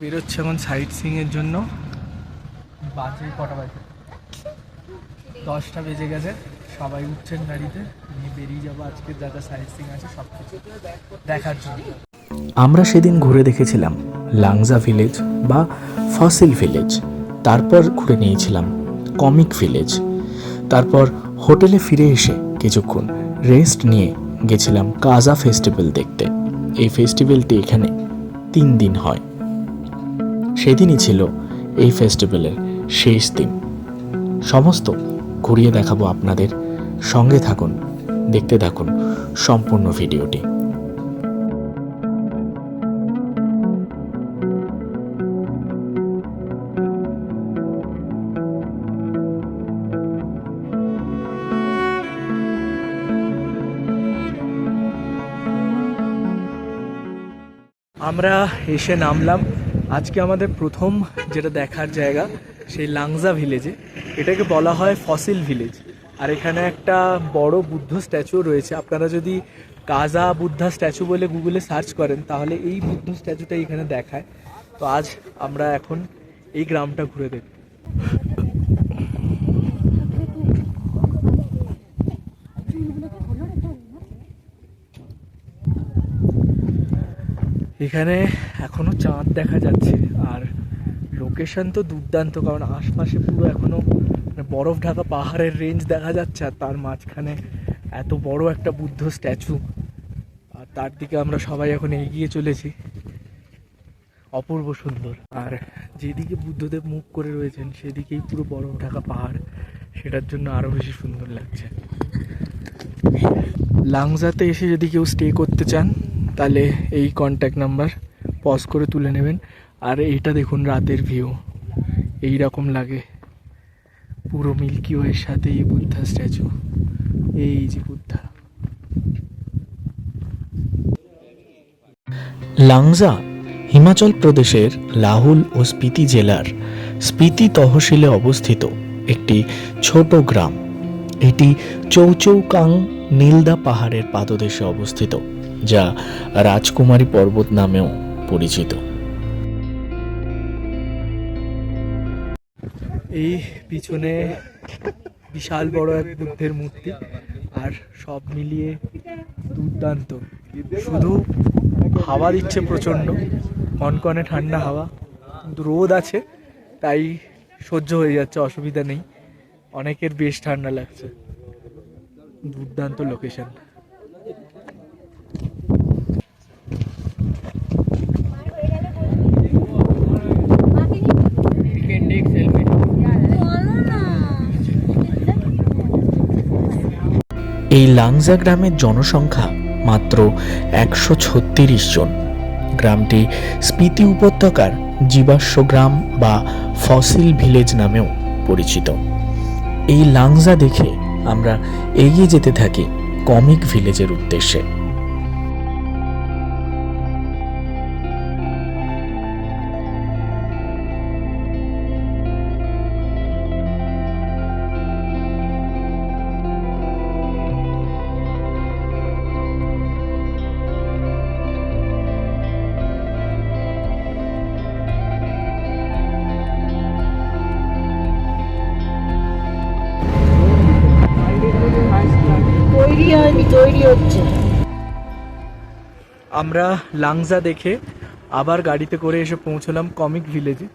বেরোচ্ছে এখন সাইট সিং এর জন্য। বাজে কটা বাজে? দশটা বেজে গেছে, সবাই উঠছেন গাড়িতে বেরিয়ে যাব আজকে, যা সাইট সিং আছে সব দেখার জন্য। আমরা সেদিন ঘুরে দেখেছিলাম লাংজা ভিলেজ বা ফসিল ভিলেজ তারপর ঘুরে নিয়েছিলাম কমিক ভিলেজ তারপর হোটেলে ফিরে এসে কিছুক্ষণ রেস্ট নিয়ে গেছিলাম কাজা ফেস্টিভ্যাল দেখতে। এই ফেস্টিভ্যালটি এখানে তিন দিন হয়। সেদিনই ছিল এই ফেস্টিভ্যালের শেষ দিন। সমস্ত ঘুরিয়ে দেখাবো আপনাদের। সঙ্গে থাকুন, দেখতে থাকুন সম্পূর্ণ ভিডিওটি। আমরা এসে নামলাম আজকে আমাদের প্রথম যেটা দেখার জায়গা, সেই লাংজা ভিলেজে এটাকে বলা হয় ফসিল ভিলেজ আর এখানে একটা বড় বুদ্ধ স্ট্যাচু রয়েছে। আপনারা যদি কাজা বুদ্ধা স্ট্যাচু বলে গুগলে সার্চ করেন, তাহলে এই বুদ্ধ স্ট্যাচুটা এখানে দেখায়। তো আজ আমরা এখন এই গ্রামটা ঘুরে দেখব। এখানে এখনও চাঁদ দেখা যাচ্ছে, আর লোকেশন তো দুর্দান্ত, কারণ আশপাশে পুরো এখনও মানে বরফ ঢাকা পাহাড়ের রেঞ্জ দেখা যাচ্ছে, আর তার মাঝখানে এত বড় একটা বুদ্ধ স্ট্যাচু আর তার দিকে আমরা সবাই এখন এগিয়ে চলেছি। অপূর্ব সুন্দর। আর যেদিকে বুদ্ধদেব মুখ করে রয়েছেন, সেদিকেই পুরো বরফ ঢাকা পাহাড়। সেটার জন্য আরও বেশি সুন্দর লাগছে। লাংজাতে এসে যদি কেউ স্টে করতে চান তাহলে এই কন্ট্যাক্ট নাম্বার পজ করে তুলে নেবেন। আর এইটা দেখুন রাতের ভিউ এই রকম লাগে। পুরো মিল্কি ওয়ের সাথে এই বুদ্ধা স্ট্যাচু এই যে বুদ্ধা। লাংজা, হিমাচল প্রদেশের লাহুল ও স্পিতি জেলার স্পিতি তহসিলে অবস্থিত একটি ছোট গ্রাম। এটি চৌচৌকাং নীলদা পাহাড়ের পাদদেশে অবস্থিত। যা রাজকুমারী পর্বত নামেও পরিচিত। এই পিছনে বিশাল বড় এক বুদ্ধের মূর্তি আর সব মিলিয়ে দুর্দান্ত। শুধু হাওয়া দিচ্ছে প্রচণ্ড, কনকনে ঠান্ডা হাওয়া রোদ আছে, তাই সহ্য হয়ে যাচ্ছে, অসুবিধা নেই। অনেকের বেশ ঠান্ডা লাগছে। দুর্দান্ত লোকেশন এই লাংজা গ্রামের জনসংখ্যা মাত্র একশো ছত্রিশ জন। গ্রামটি স্পিতি উপত্যকার জীবাশ্ম গ্রাম বা ফসিল ভিলেজ নামেও পরিচিত। এই লাংজা দেখে আমরা এগিয়ে যেতে থাকি কমিক ভিলেজের উদ্দেশ্যে। আমরা লাংজা দেখে আবার গাড়িতে করে এসে পৌঁছলাম কমিক ভিলেজে।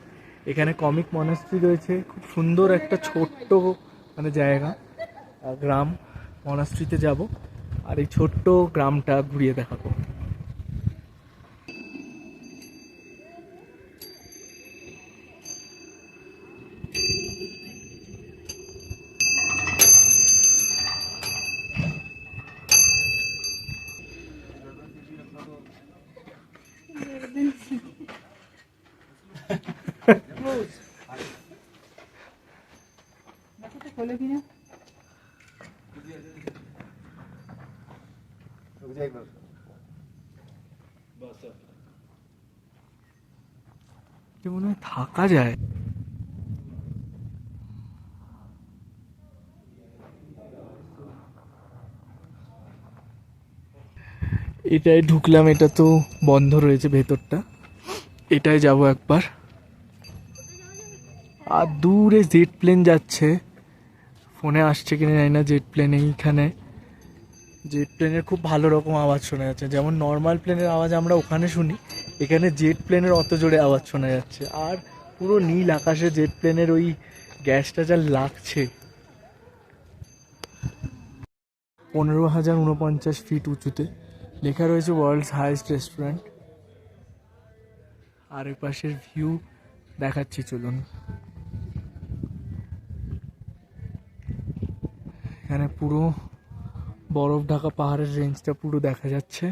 এখানে কমিক মনাস্ট্রি রয়েছে, খুব সুন্দর একটা ছোট্ট মানে জায়গা গ্রাম মনাস্ট্রিতে যাব, আর এই ছোট্ট গ্রামটা ঘুরিয়ে দেখাবো যে মনে হয় থাকা যায়। এটাই ঢুকলাম, এটা তো বন্ধ রয়েছে ভেতরটা। এটাই যাব একবার। আর দূরে জেট প্লেন যাচ্ছে। ফোনে আসছে কিনা জানি না, জেট প্লেন এইখানে। জেট প্লেনের খুব ভালো রকম আওয়াজ শোনা যাচ্ছে। যেমন নর্মাল প্লেনের আওয়াজ আমরা ওখানে শুনি, এখানে জেট প্লেনের অত জোরে আওয়াজ শোনা যাচ্ছে। আর পুরো নীল আকাশে জেট প্লেনের ওই গ্যাসটা যা লাগছে। পনেরো হাজার উনপঞ্চাশ ফিট উঁচুতে। লেখা রয়েছে ওয়ার্ল্ডস হাইয়েস্ট রেস্টুরেন্ট আর পাশের ভিউ দেখাচ্ছি, চলুন। এখানে পুরো বরফ ঢাকা পাহাড়ের রেঞ্জটা পুরো দেখা যাচ্ছে।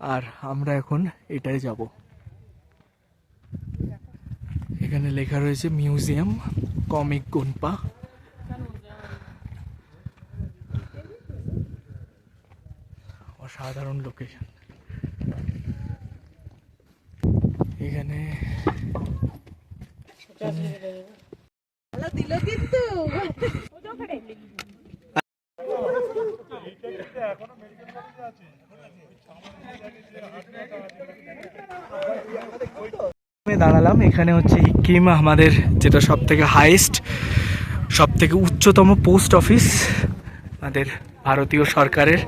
আর আমরা এখন এটাই যাব। এখানে লেখা রয়েছে মিউজিয়াম কমিক গুনপা। অসাধারণ লোকেশন। এখানে আমি দাঁড়ালাম। এখানে হচ্ছে হিকিম আমাদের যেটা সব থেকে হাইয়েস্ট সব থেকে উচ্চতম পোস্ট অফিস আমাদের ভারতীয় সরকারের,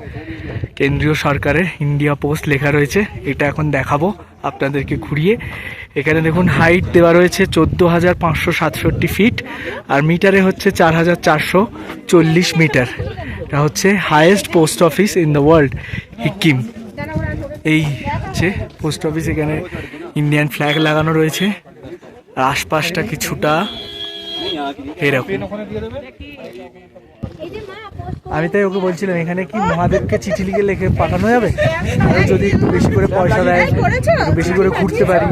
কেন্দ্রীয় সরকারের ইন্ডিয়া পোস্ট লেখা রয়েছে। এটা এখন দেখাবো আপনাদেরকে ঘুরিয়ে। এখানে দেখুন হাইট দেওয়া রয়েছে চোদ্দ হাজার পাঁচশো সাতষট্টি ফিট আর মিটারে হচ্ছে চার হাজার চারশো চল্লিশ মিটার এটা হচ্ছে highest post office in the world Hikkim এই হচ্ছে পোস্ট অফিস এখানে ইন্ডিয়ান ফ্ল্যাগ লাগানো রয়েছে। আর আশপাশটা কিছুটা এরকম। আমি তাই ওকে বলছিলাম এখানে কি মহাদেবকে চিঠি লিখে লেখে পাঠানো যাবে? যদি একটু বেশি করে পয়সা দেয় একটু বেশি করে ঘুরতে পারি।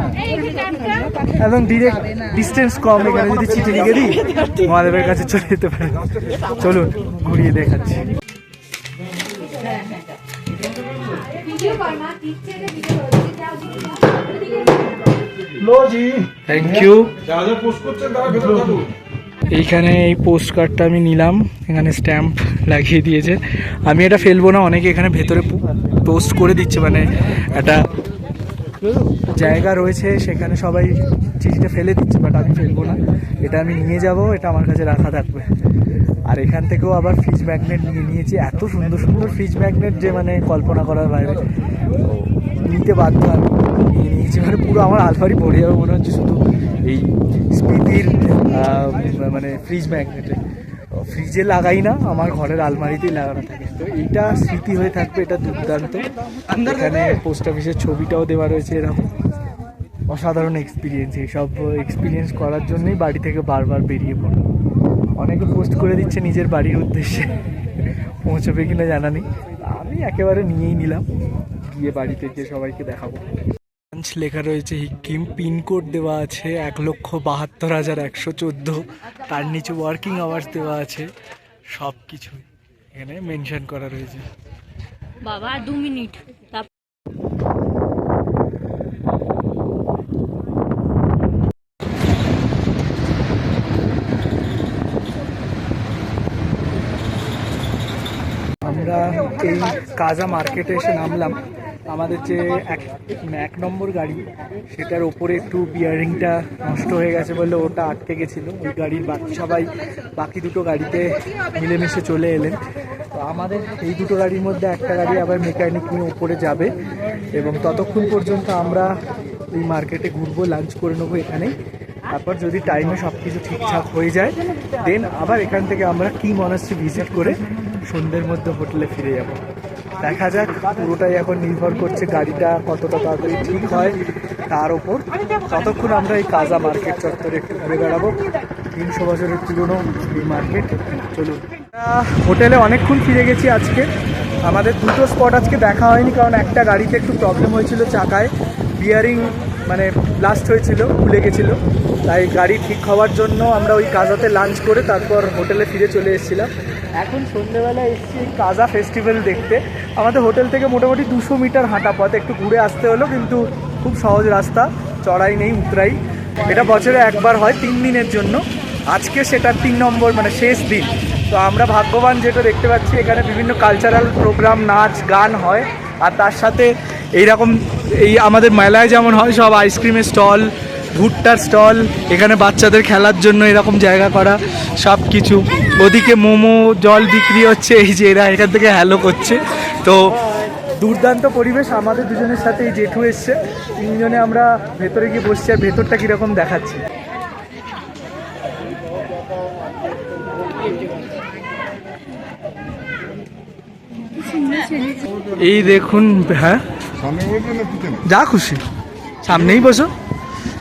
একদম ডিরেক্ট ডিস্টেন্স কম এখানে যদি চিঠি লিখে দিই মহাদেবের কাছে চলে যেতে পারি। চলুন ঘুরিয়ে দেখাচ্ছি। থ্যাংক ইউ এইখানে এই পোস্ট কার্ডটা আমি নিলাম এখানে স্ট্যাম্প লাগিয়ে দিয়েছে। আমি এটা ফেলব না অনেকে এখানে ভেতরে পোস্ট করে দিচ্ছে মানে একটা জায়গা রয়েছে সেখানে সবাই চিঠিটা ফেলে দিচ্ছে বাট আমি ফেলব না। এটা আমি নিয়ে যাব এটা আমার কাছে রাখা থাকবে। আর এখান থেকেও আবার ফ্রিজ ম্যাগনেট নিয়ে নিয়েছি এত সুন্দর সুন্দর ফ্রিজ ম্যাগনেট যে মানে কল্পনা করার বাইরে। নিতে বাধ্য আমি নিয়ে নিয়েছি। মানে পুরো আমার আলফারি পড়ে যাবে মনে হচ্ছে শুধু এই স্পিতির মানে ফ্রিজ ম্যাগনেটে ফ্রিজে লাগাই না আমার ঘরের আলমারিতেই লাগানো থাকে। তো এইটা স্মৃতি হয়ে থাকবে এটা দুর্দান্ত। এখানে পোস্ট অফিসের ছবিটাও দেওয়া রয়েছে এরকম। অসাধারণ এক্সপিরিয়েন্স এইসব এক্সপিরিয়েন্স করার জন্যই বাড়ি থেকে বারবার বেরিয়ে পড়ো অনেকে পোস্ট করে দিচ্ছে নিজের বাড়ির উদ্দেশ্যে। পৌঁছবে কিনা জানা নেই। আমি একেবারে নিয়েই নিলাম। গিয়ে বাড়িতে গিয়ে সবাইকে দেখাবো। ব্রাঞ্চ লেখা রয়েছে হিকিম পিনকোড দেওয়া আছে এক লক্ষ বাহাত্তর হাজার একশো চোদ্দ। তার নিচে ওয়ার্কিং আওয়ার্স দেওয়া আছে। সব কিছুই এখানে মেনশন করা রয়েছে। বাবা দু মিনিট। আমরা এই কাজা মার্কেটে এসে নামলাম। আমাদের যে এক এক নম্বর গাড়ি, সেটার ওপরে একটু বিয়ারিংটা নষ্ট হয়ে গেছে বলে ওটা আটকে গেছিল। ওই গাড়ির বাকি সবাই, বাকি দুটো গাড়িতে মিলেমিশে চলে এলেন। তো আমাদের এই দুটো গাড়ির মধ্যে একটা গাড়ি আবার মেকানিক নিয়ে ওপরে যাবে এবং ততক্ষণ পর্যন্ত আমরা এই মার্কেটে ঘুরবো লাঞ্চ করে নেব এখানেই। তারপর যদি টাইমে সব কিছু ঠিকঠাক হয়ে যায় দেন আবার এখান থেকে আমরা কি মনাস্ট্রি ভিজিট করে সন্ধ্যের মধ্যে হোটেলে ফিরে যাব। দেখা যাক, পুরোটাই এখন নির্ভর করছে গাড়িটা কতটা তাড়াতাড়ি ঠিক হয় তার ওপর। ততক্ষণ আমরা এই কাজা মার্কেট চত্বরে একটু ঘুরে বেড়াবো। তিনশো বছরের পুরনো এই মার্কেট। চলুন। হোটেলে অনেকক্ষণ ফিরে গেছি আজকে। আমাদের দুটো স্পট আজকে দেখা হয়নি, কারণ একটা গাড়িতে একটু প্রবলেম হয়েছিল চাকায়। বিয়ারিং মানে ব্লাস্ট হয়েছিল খুলে গেছিল। তাই গাড়ি ঠিক হওয়ার জন্য আমরা ওই কাজাতে লাঞ্চ করে তারপর হোটেলে ফিরে চলে এসেছিলাম। এখন সন্ধ্যেবেলা এসেছি কাজা ফেস্টিভ্যাল দেখতে। আমাদের হোটেল থেকে মোটামুটি দুশো মিটার হাঁটা পথ, একটু ঘুরে আসতে হলো, কিন্তু খুব সহজ রাস্তা, চড়াই নেই, উতরাই। এটা বছরে একবার হয়, তিন দিনের জন্য। আজকে সেটা তিন নম্বর মানে শেষ দিন। তো আমরা ভাগ্যবান যেটা দেখতে পাচ্ছি, এখানে বিভিন্ন কালচারাল প্রোগ্রাম নাচ, গান হয়। আর তার সাথে এইরকম এই আমাদের মেলায় যেমন হয় সব আইসক্রিমের স্টল ভুট্টার স্টল এখানে বাচ্চাদের খেলার জন্য এরকম জায়গা করা সব কিছু ওদিকে মোমো, জল বিক্রি হচ্ছে, এই যে এরা এখান থেকে হ্যালো করছে। তো দুর্দান্ত পরিবেশ, আমাদের দুজনের সাথে এই জেঠু এসছে। তিনজনে আমরা ভেতরে গিয়ে বসছি, আর ভেতরটা কীরকম দেখাচ্ছি। এই দেখুন হ্যাঁ? যা খুশি। সামনেই বসো।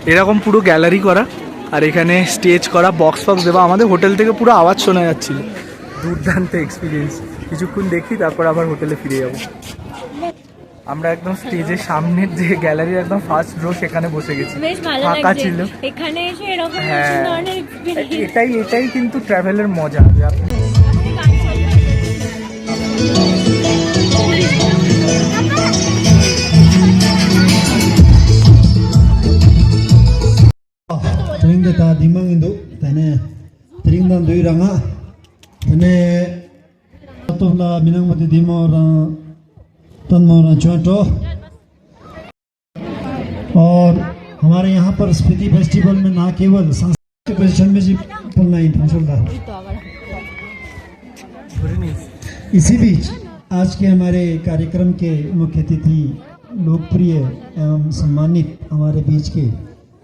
এরকম পুরো গ্যালারি করা। আর এখানে স্টেজ করা বক্স ফক্স দেওয়া। আমাদের হোটেল থেকে পুরো আওয়াজ শোনা যাচ্ছিল। দুর্দান্ত এক্সপিরিয়েন্স কিছুক্ষণ দেখি তারপর আবার হোটেলে ফিরে যাব। আমরা একদম স্টেজের সামনের যে গ্যালারির একদম ফার্স্ট রো সেখানে বসে গেছি। ফাঁকা ছিল। এখানে এসে এরকম হ্যাঁ। এটাই এটাই কিন্তু ট্রাভেলের মজা। যে আপনি duirang ha ane atofla minang mati dimo اور ہمارے یہاں پر اسپتی فیسٹیول میں نہ کیول سانسکرتک پوزیشن میں جی پلنا ہی تھا اسی بیچ آج کے ہمارے کاریہ کرم کے مکھیہ تھی لوک پریے ایوم سمانت ہمارے بیچ کے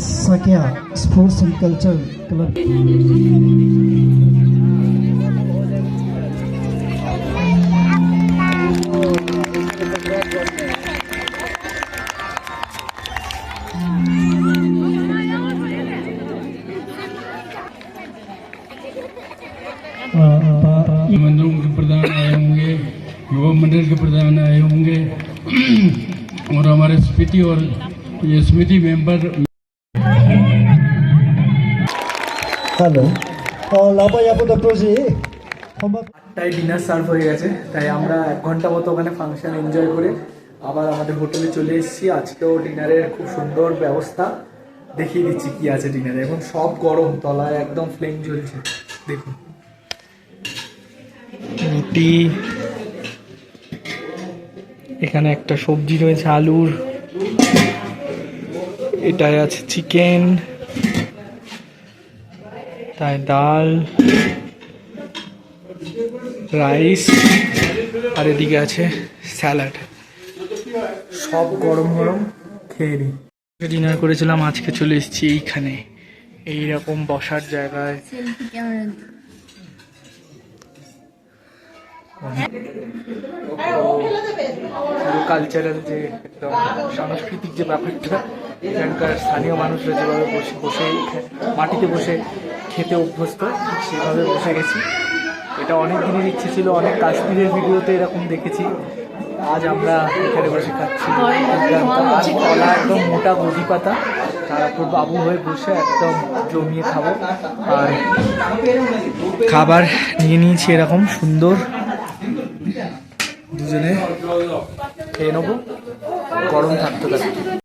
سکیا اسپورٹس اینڈ کلچر کلب آئے ہوں گے کے پردھان آئے ہوں گے اور ہمارے اور یہ سمیتی ممبر hello লাভাই আপাতত প্রজি আটটায় ডিনার সার্ভ হয়ে গেছে। তাই আমরা এক ঘণ্টা মতো ওখানে ফাংশন এনজয় করে আবার আমাদের হোটেলে চলে এসেছি। আজকেও ডিনারের খুব সুন্দর ব্যবস্থা। দেখিয়ে দিচ্ছি কি আছে ডিনারে এখন সব গরম, তলায় একদম ফ্লেম জ্বলছে। দেখুন। রুটি। এখানে একটা সবজি রয়েছে, আলুর। এটাই আছে চিকেন তাই ডাল, রাইস, আর এদিকে আছে স্যালাড। সব গরম গরম খেয়ে নিই ডিনার করেছিলাম, আজকে চলে এসেছি এইখানে। এইরকম বসার জায়গায়। কালচারাল যে একদম সাংস্কৃতিক যে ব্যাপারটা, এখানকার স্থানীয় মানুষরা যেভাবে বসে বসে, মাটিতে বসে খেতে অভ্যস্ত, সেভাবে বসে গেছি। এটা অনেক দিনের ইচ্ছে ছিল, অনেক কাশ্মীরের ভিডিওতে এরকম দেখেছি। আজ আমরা এখানে বসে খাচ্ছি। কলা একদম মোটা গজি পাতা, তারপর বাবু হয়ে বসে একদম জমিয়ে খাব। আর খাবার নিয়ে নিয়েছি এরকম, সুন্দর। দুজনে খেয়ে নেব। গরম থাকতে থাকতে